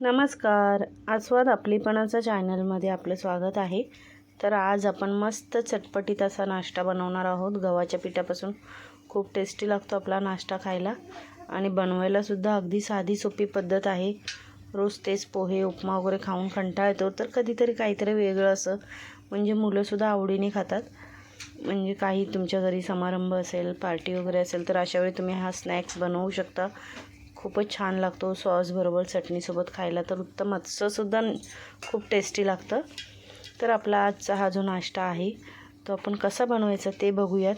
नमस्कार. आस्वाद आपलीपणाचं चॅनलमध्ये आपलं स्वागत आहे. तर आज आपण मस्त चटपटीत असा नाश्ता बनवणार आहोत. गव्हाच्या पिठापासून खूप टेस्टी लागतो आपला नाश्ता खायला. आणि बनवायलासुद्धा अगदी साधी सोपी पद्धत आहे. रोज तेच पोहे उपमा वगैरे खाऊन कंटाळा येतो तर कधीतरी काहीतरी वेगळं असं म्हणजे मुलंसुद्धा आवडीने खातात. म्हणजे काही तुमच्या घरी समारंभ असेल पार्टी वगैरे असेल तर अशावेळी तुम्ही हा स्नॅक्स बनवू शकता. खूपच छान लागतो सॉसबरोबर चटणीसोबत खायला तर उत्तम. असंसुद्धा खूप टेस्टी लागतं. तर आपला आजचा हा जो नाश्ता आहे तो आपण कसा बनवायचा ते बघूयात.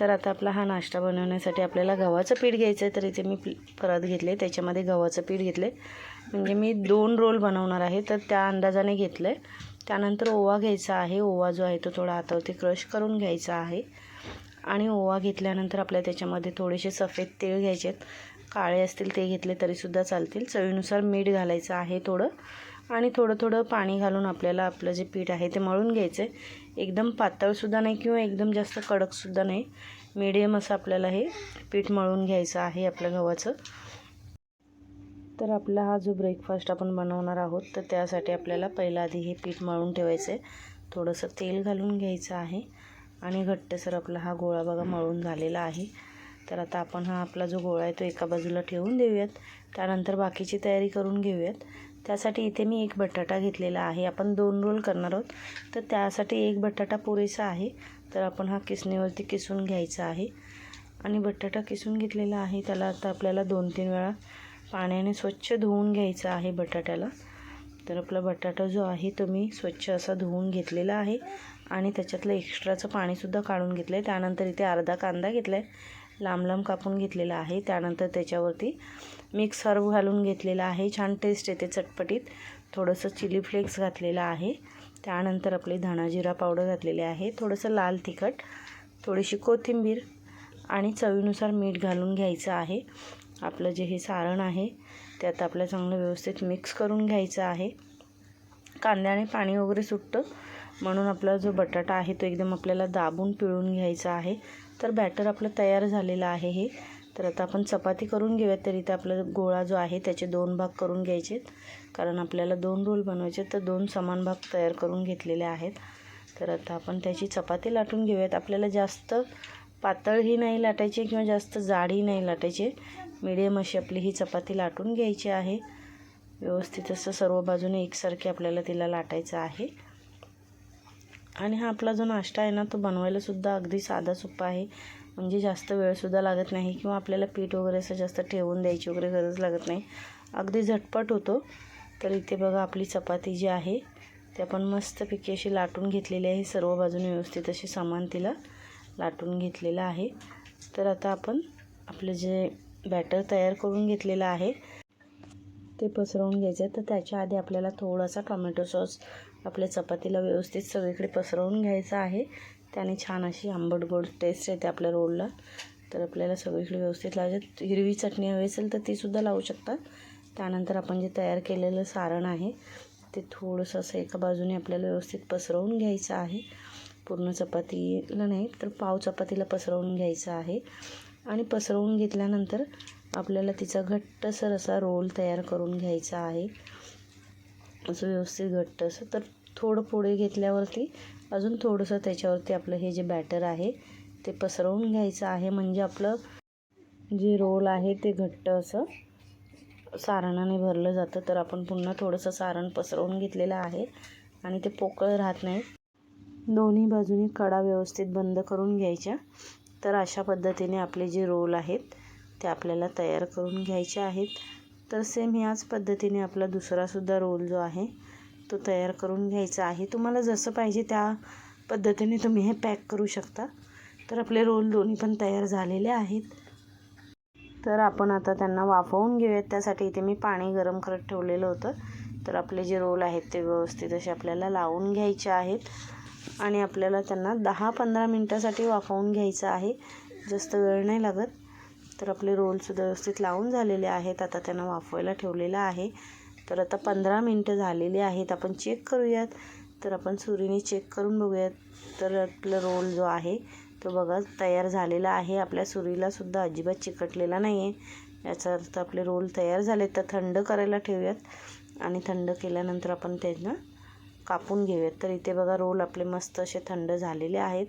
तर आता आपला हा नाश्ता बनवण्यासाठी आपल्याला गव्हाचं पीठ घ्यायचं आहे तर इथे मी परत घेतले त्याच्यामध्ये गव्हाचं पीठ घेतले म्हणजे मी दोन रोल बनवणार आहे तर त्या अंदाजाने घेतलं आहे त्यानंतर ओवा घ्यायचा आहे. ओवा जो आहे तो थोडा हातावरती क्रश करून घ्यायचा आहे. आणि ओवा घेतल्यानंतर आपल्या त्याच्यामध्ये थोडेसे सफेद तेल घ्यायचे आहेत काळे असतील ते घेतले तरीसुद्धा चालतील. चवीनुसार मीठ घालायचं आहे थोडं. आणि थोडं थोडं पाणी घालून आपल्याला आपलं जे पीठ आहे ते मळून घ्यायचं आहे एकदम पातळसुद्धा नाही किंवा एकदम जास्त कडकसुद्धा नाही. मीडियम असं आपल्याला हे पीठ मळून घ्यायचं आहे आपल्या गव्हाचं. तर आपला हा जो ब्रेकफास्ट आपण बनवणार आहोत तर त्यासाठी आपल्याला पहिला आधी हे पीठ मळून ठेवायचं आहे थोडंसं तेल घालून घ्यायचं आहे. आणि घट्टसर आपला हा गोळा बघा मळून झालेला आहे. तर आता आपण हा आपला जो गोळा आहे तो एका बाजूला ठेवून देऊयात. त्यानंतर बाकीची तयारी करून घेऊयात. त्यासाठी इथे मी एक बटाटा घेतलेला आहे. आपण दोन रोल करणार आहोत. तर त्यासाठी एक बटाटा पुरेसा आहे. तर आपण हा किसणीवरती किसून घ्यायचा आहे. आणि बटाटा किसून घेतलेला आहे. त्याला आता आपल्याला दोन तीन वेळा पाण्याने स्वच्छ धुवून घ्यायचा आहे बटाट्याला. तर आपला बटाटा जो आहे तो मी स्वच्छ असा धुवून घेतलेला आहे. आणि त्याच्यातलं एक्स्ट्राचं पाणीसुद्धा काढून घेतलं आहे त्यानंतर इथे अर्धा कांदा घेतला आहे लांब लांब कापून घेतलेला आहे. त्यानंतर त्याच्यावरती मिक्स हर्ब घालून घेतलेला आहे. छान टेस्ट येते चटपटीत. थोडंसं चिली फ्लेक्स घातलेलं आहे. त्यानंतर आपली धणाजिरा पावडर घातलेली आहे. थोडंसं लाल तिखट थोडीशी कोथिंबीर आणि चवीनुसार मीठ घालून घ्यायचं आहे. आपलं जे हे सारण आहे त्यात आपलं चांगलं व्यवस्थित मिक्स करून घ्यायचं आहे. कांद्याने पाणी वगैरे सुटतं म्हणून आपला जो बटाटा आहे तो एकदम आपल्याला दाबून पिळून घ्यायचा आहे. तर बॅटर आपलं तयार झालेलं आहे हे. तर आता आपण चपाती करून घेऊयात तर इथे आपला गोळा जो आहे त्याचे दोन भाग करून घ्यायचे कारण आपल्याला दोन रोल बनवायचे तर दोन समान भाग तयार करून घेतलेले आहेत. तर आता आपण त्याची चपाती लाटून घेऊयात. आपल्याला जास्त पातळही नाही लाटायची किंवा जास्त जाडही नाही लाटायची. मिडियम अशी आपली ही चपाती लाटून घ्यायची आहे. व्यवस्थित असं सर्व बाजूने एकसारखी आपल्याला तिला लाटायचं आहे. आणि हा आपला जो नाश्ता आहे ना तो बनवायलासुद्धा अगदी साधा सोपा आहे. म्हणजे जास्त वेळसुद्धा लागत नाही किंवा आपल्याला पीठ वगैरे असं जास्त ठेवून द्यायची वगैरे गरज लागत नाही. अगदी झटपट होतो. तर इथे बघा आपली चपाती जी आहे ते आपण मस्तपैकी अशी लाटून घेतलेली आहे. सर्व बाजूने व्यवस्थित अशी सामान तिला लाटून घेतलेलं आहे. तर आता आपण आपलं जे बॅटर तयार करून घेतलेलं आहे ते पसरवून घ्यायचं तर त्याच्या आधी आपल्याला थोडासा टोमॅटो सॉस आपल्या चपातीला व्यवस्थित सगळीकडे पसरवून घ्यायचं आहे. त्याने छान अशी आंबट गोड टेस्ट येते आपल्या रोलला तर आपल्याला सगळीकडे व्यवस्थित लावायचं हिरवी चटणी हवी असेल तर तीसुद्धा लावू शकता. त्यानंतर आपण जे तयार केलेलं सारण आहे ते थोडंसं असं एका बाजूने आपल्याला व्यवस्थित पसरवून घ्यायचं आहे. पूर्ण चपातीला नाही तर पाव चपातीला पसरवून घ्यायचं आहे. आणि पसरवून घेतल्यानंतर आपल्याला तिचा घट्टसर असा रोल तयार करून घ्यायचा आहे. असं व्यवस्थित घट्ट असं. तर थोडं पुढे घेतल्यावरती अजून थोडंसं त्याच्यावरती आपलं हे जे बॅटर आहे ते पसरवून घ्यायचं आहे. म्हणजे आपलं जे रोल आहे ते घट्ट असं सारणाने भरलं जातं. तर आपण पुन्हा थोडंसं सारण पसरवून घेतलेलं आहे आणि ते पोकळ राहत नाही. दोन्ही बाजूनी कडा व्यवस्थित बंद करून घ्यायच्या. तर अशा पद्धतीने आपले जे रोल आहेत ते आपल्याला तयार करून घ्यायचे आहेत. तर सेम ह्याच पद्धतीने आपला दुसरासुद्धा रोल जो आहे तो तयार करून घ्यायचा आहे. तुम्हाला जसं पाहिजे त्या पद्धतीने तुम्ही हे पॅक करू शकता. तर आपले रोल दोन्ही पण तयार झालेले आहेत. तर आपण आता त्यांना वाफवून घेऊयात. त्यासाठी इथे मी पाणी गरम करत ठेवलेलं होतं. तर आपले जे रोल आहेत ते व्यवस्थित असे आपल्याला लावून घ्यायचे आहेत. आणि आपल्याला त्यांना दहा पंधरा मिनटासाठी वाफवून घ्यायचं आहे. जास्त वेळ नाही लागत. तर आपले रोलसुद्धा व्यवस्थित लावून झालेले आहेत. आता त्यांना वाफवायला ठेवलेलं आहे. तर आता पंधरा मिनटं झालेली आहेत. आपण चेक करूयात. तर आपण सुरीने चेक करून बघूयात. तर आपलं रोल जो आहे तो बघा तयार झालेला आहे. आपल्या सुरीलासुद्धा अजिबात चिकटलेला नाही आहे याचा अर्थ आपले रोल तयार झाले तर थंड करायला ठेवूयात. आणि थंड केल्यानंतर आपण त्यांना कापून घेऊयात. तर इथे बघा रोल आपले मस्त असे थंड झालेले आहेत.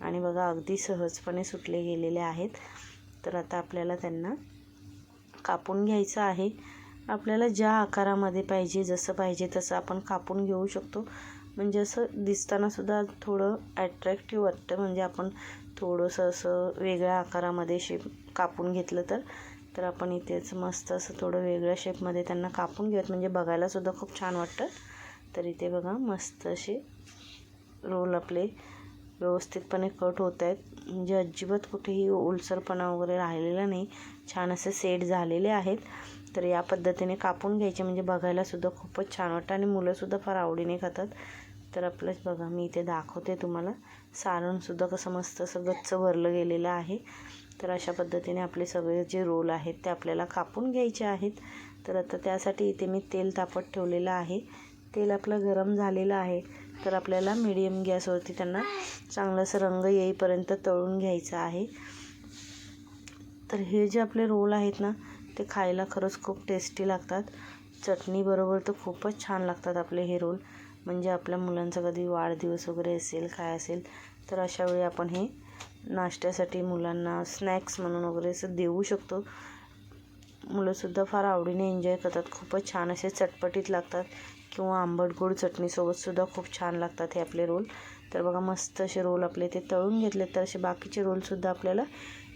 आणि बघा अगदी सहजपणे सुटले गेलेले आहेत. तर आता आपल्याला त्यांना कापून घ्यायचं आहे. आपल्याला ज्या आकारामध्ये पाहिजे जसं पाहिजे तसं आपण कापून घेऊ शकतो. म्हणजे असं दिसतानासुद्धा थोडं ॲट्रॅक्टिव्ह वाटतं. म्हणजे आपण थोडंसं असं वेगळ्या आकारामध्ये शेप कापून घेतलं तर तर आपण इथेच मस्त असं थोडं वेगळ्या शेपमध्ये त्यांना कापून घेऊयात. म्हणजे बघायलासुद्धा खूप छान वाटतं. तर इथे बघा मस्त असे रोल आपले व्यवस्थितपणे कट होत आहेत. म्हणजे अजिबात कुठेही ओलसरपणा वगैरे राहिलेला नाही. छान असे सेट झालेले आहेत. तर या पद्धतीने कापून घ्यायचे. म्हणजे बघायलासुद्धा खूपच छान वाटतं आणि मुलंसुद्धा फार आवडीने खातात. तर आपलंच बघा मी इथे दाखवते तुम्हाला. सारणसुद्धा कसं मस्त असं गच्च भरलं गेलेलं आहे. तर अशा पद्धतीने आपले सगळे जे रोल आहेत ते आपल्याला कापून घ्यायचे आहेत. तर आता त्यासाठी इथे मी तेल तापत ठेवलेलं आहे. तेल आपलं गरम झालेलं आहे. तर आपल्याला मिडियम गॅसवरती त्यांना चांगलं असं रंग येईपर्यंत तळून घ्यायचं आहे. तर हे जे आपले रोल आहेत ना ते खायला खरंच खूप टेस्टी लागतात. चटणीबरोबर तर खूपच छान लागतात आपले हे रोल म्हणजे आपल्या मुलांचा कधी वाढदिवस वगैरे असेल काय असेल तर अशावेळी आपण हे नाश्त्यासाठी मुलांना स्नॅक्स म्हणून वगैरे असं देऊ शकतो. मुलंसुद्धा फार आवडीने एन्जॉय करतात. खूपच छान असे चटपटीत लागतात. किंवा आंबट गोड चटणीसोबतसुद्धा खूप छान लागतात हे आपले रोल. तर बघा मस्त असे रोल आपले ते तळून घेतले तर असे बाकीचे रोलसुद्धा आपल्याला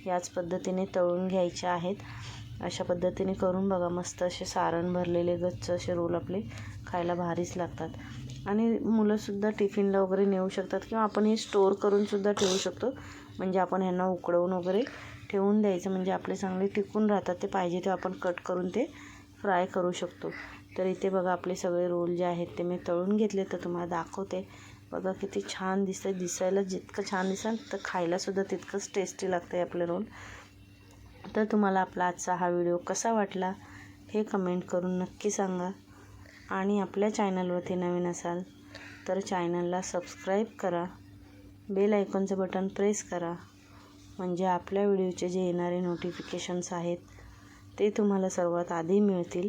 याच पद्धतीने तळून घ्यायचे आहेत. अशा पद्धतीने करून बघा मस्त असे सारण भरलेले गच्च असे रोल आपले खायला भारीच लागतात. आणि मुलंसुद्धा टिफिनला वगैरे नेऊ शकतात किंवा आपण हे स्टोअर करूनसुद्धा ठेवू शकतो. म्हणजे आपण ह्यांना उकडवून वगैरे ठेवून द्यायचं. म्हणजे आपले चांगले टिकून राहतात ते पाहिजे ते आपण कट करून ते फ्राय करू शकतो. तर इथे बघा आपले सगळे रोल जे आहेत ते मी तळून घेतले तर तुम्हाला दाखवते. बघा किती छान दिसतं दिसायला जितकं छान दिसेल तर खायलासुद्धा तितकंच टेस्टी लागतं आहे आपले रोल. तर तुम्हाला आपला आजचा हा व्हिडिओ कसा वाटला हे कमेंट करून नक्की सांगा. आणि आपल्या चॅनलवरती नवीन असाल तर चॅनलला सबस्क्राईब करा. बेल आयकॉनचं बटन प्रेस करा. म्हणजे आपल्या व्हिडिओचे जे येणारे नोटिफिकेशन्स आहेत ते तुम्हाला सर्वात आधी मिळतील.